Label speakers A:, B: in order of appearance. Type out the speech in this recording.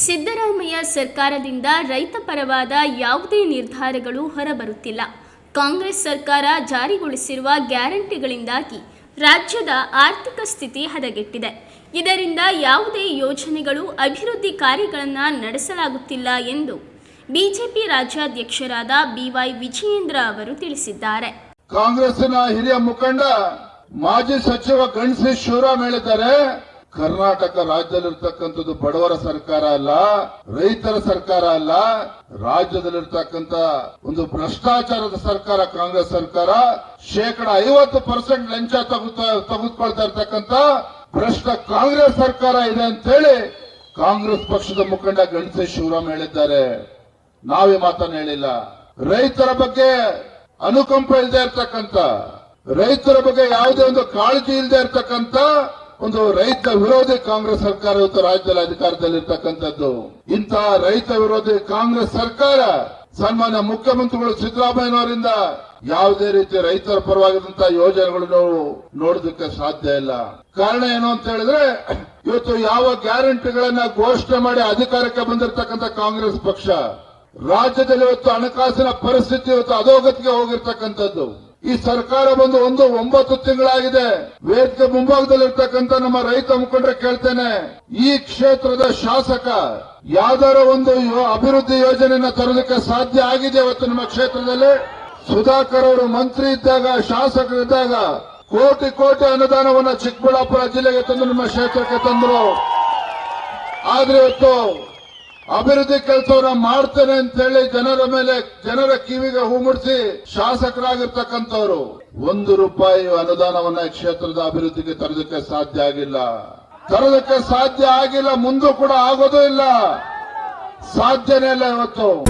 A: ಬಿಜೆಪಿಯ ಸರ್ಕಾರದಿಂದ ರೈತ ಪರವಾದ ಯಾವುದೇ ನಿರ್ಧಾರಗಳು ಹೊರಬರುತ್ತಿಲ್ಲ. ಕಾಂಗ್ರೆಸ್ ಸರ್ಕಾರ ಜಾರಿಗೊಳಿಸಿರುವ ಗ್ಯಾರಂಟಿಗಳಿಂದಾಗಿ ರಾಜ್ಯದ ಆರ್ಥಿಕ ಸ್ಥಿತಿ ಹದಗೆಟ್ಟಿದೆ. ಇದರಿಂದ ಯಾವುದೇ ಯೋಜನೆಗಳು ಅಭಿವೃದ್ಧಿ ಕಾರ್ಯಗಳನ್ನು ನಡೆಸಲಾಗುತ್ತಿಲ್ಲ ಎಂದು ಬಿಜೆಪಿ ರಾಜ್ಯಾಧ್ಯಕ್ಷರಾದ ಬಿವೈ ವಿಜಯೇಂದ್ರ ಅವರು ತಿಳಿಸಿದ್ದಾರೆ.
B: ಕಾಂಗ್ರೆಸ್ನ ಹಿರಿಯ ಮುಖಂಡ, ಮಾಜಿ ಸಚಿವ ಗಣಸಿ ಶಿವರಾಮ್ ಹೇಳಿದ್ದಾರೆ ಕರ್ನಾಟಕ ರಾಜ್ಯದಲ್ಲಿರ್ತಕ್ಕಂಥದ್ದು ಬಡವರ ಸರ್ಕಾರ ಅಲ್ಲ, ರೈತರ ಸರ್ಕಾರ ಅಲ್ಲ, ರಾಜ್ಯದಲ್ಲಿರ್ತಕ್ಕಂಥ ಒಂದು ಭ್ರಷ್ಟಾಚಾರದ ಸರ್ಕಾರ, ಕಾಂಗ್ರೆಸ್ ಸರ್ಕಾರ, ಶೇಕಡ ಐವತ್ತು ಪರ್ಸೆಂಟ್ ಲಂಚ ತೆಗೆದುಕೊಳ್ತಾ ಇರ್ತಕ್ಕಂಥ ಭ್ರಷ್ಟ ಕಾಂಗ್ರೆಸ್ ಸರ್ಕಾರ ಇದೆ ಅಂತೇಳಿ ಕಾಂಗ್ರೆಸ್ ಪಕ್ಷದ ಮುಖಂಡ ಗಣೇಶ ಶಿವರಾಮ್ ಹೇಳಿದ್ದಾರೆ. ನಾವೇ ಮಾತನ್ನ ಹೇಳಿಲ್ಲ. ರೈತರ ಬಗ್ಗೆ ಅನುಕಂಪ ಇಲ್ಲದೆ ಇರ್ತಕ್ಕಂಥ, ರೈತರ ಬಗ್ಗೆ ಯಾವುದೇ ಒಂದು ಕಾಳಜಿ ಇಲ್ಲದೆ ಇರ್ತಕ್ಕಂಥ ಒಂದು ರೈತ ವಿರೋಧಿ ಕಾಂಗ್ರೆಸ್ ಸರ್ಕಾರ ಇವತ್ತು ರಾಜ್ಯದಲ್ಲಿ ಅಧಿಕಾರದಲ್ಲಿ ಇರ್ತಕ್ಕಂಥದ್ದು ಇಂತಹ ರೈತ ವಿರೋಧಿ ಕಾಂಗ್ರೆಸ್ ಸರ್ಕಾರ ಸನ್ಮಾನ್ಯ ಮುಖ್ಯಮಂತ್ರಿಗಳು ಸಿದ್ದರಾಮಯ್ಯನವರಿಂದ ಯಾವುದೇ ರೀತಿ ರೈತರ ಯೋಜನೆಗಳು ನಾವು ನೋಡೋದಕ್ಕೆ ಸಾಧ್ಯ ಇಲ್ಲ. ಕಾರಣ ಏನು ಅಂತ ಹೇಳಿದ್ರೆ, ಇವತ್ತು ಯಾವ ಗ್ಯಾರಂಟಿಗಳನ್ನ ಘೋಷಣೆ ಮಾಡಿ ಅಧಿಕಾರಕ್ಕೆ ಬಂದಿರತಕ್ಕಂಥ ಕಾಂಗ್ರೆಸ್ ಪಕ್ಷ ರಾಜ್ಯದಲ್ಲಿ ಇವತ್ತು ಹಣಕಾಸಿನ ಪರಿಸ್ಥಿತಿ ಇವತ್ತು ಅಧೋಗತಿಗೆ ಹೋಗಿರ್ತಕ್ಕಂಥದ್ದು. ಈ ಸರ್ಕಾರ ಬಂದು ಒಂದು ಒಂಬತ್ತು ತಿಂಗಳಾಗಿದೆ. ವೇದಿಕೆ ಮುಂಭಾಗದಲ್ಲಿರ್ತಕ್ಕಂಥ ನಮ್ಮ ರೈತ ಮುಖಂಡರ ಕೇಳ್ತೇನೆ, ಈ ಕ್ಷೇತ್ರದ ಶಾಸಕ ಯಾವ್ದಾರ ಒಂದು ಅಭಿವೃದ್ಧಿ ಯೋಜನೆಯನ್ನ ತರೋದಕ್ಕೆ ಸಾಧ್ಯ ಆಗಿದೆ ಇವತ್ತು ನಮ್ಮ ಕ್ಷೇತ್ರದಲ್ಲಿ? ಸುಧಾಕರ್ ಅವರು ಮಂತ್ರಿ ಇದ್ದಾಗ ಶಾಸಕರಿದ್ದಾಗ ಕೋಟಿ ಕೋಟಿ ಅನುದಾನವನ್ನ ಚಿಕ್ಕಬಳ್ಳಾಪುರ ಜಿಲ್ಲೆಗೆ ತಂದು ನಮ್ಮ ಕ್ಷೇತ್ರಕ್ಕೆ ತಂದರು. ಆದ್ರೆ ಇವತ್ತು ಅಭಿವೃದ್ಧಿ ಕೆಲಸವನ್ನ ಮಾಡ್ತೇನೆ ಅಂತ ಹೇಳಿ ಜನರ ಮೇಲೆ, ಜನರ ಕಿವಿಗೆ ಹೂ ಮುಡಿಸಿ ಶಾಸಕರಾಗಿರ್ತಕ್ಕಂಥವ್ರು. ಒಂದು ರೂಪಾಯಿ ಅನುದಾನವನ್ನ ಕ್ಷೇತ್ರದ ಅಭಿವೃದ್ಧಿಗೆ ತರೋದಕ್ಕೆ ಸಾಧ್ಯ ಆಗಿಲ್ಲ. ತರೋದಕ್ಕೆ ಸಾಧ್ಯ ಆಗಿಲ್ಲ, ಮುಂದೂ ಕೂಡ ಆಗೋದೂ ಇಲ್ಲ. ಸಾಧ್ಯನೇ ಇಲ್ಲ ಇವತ್ತು.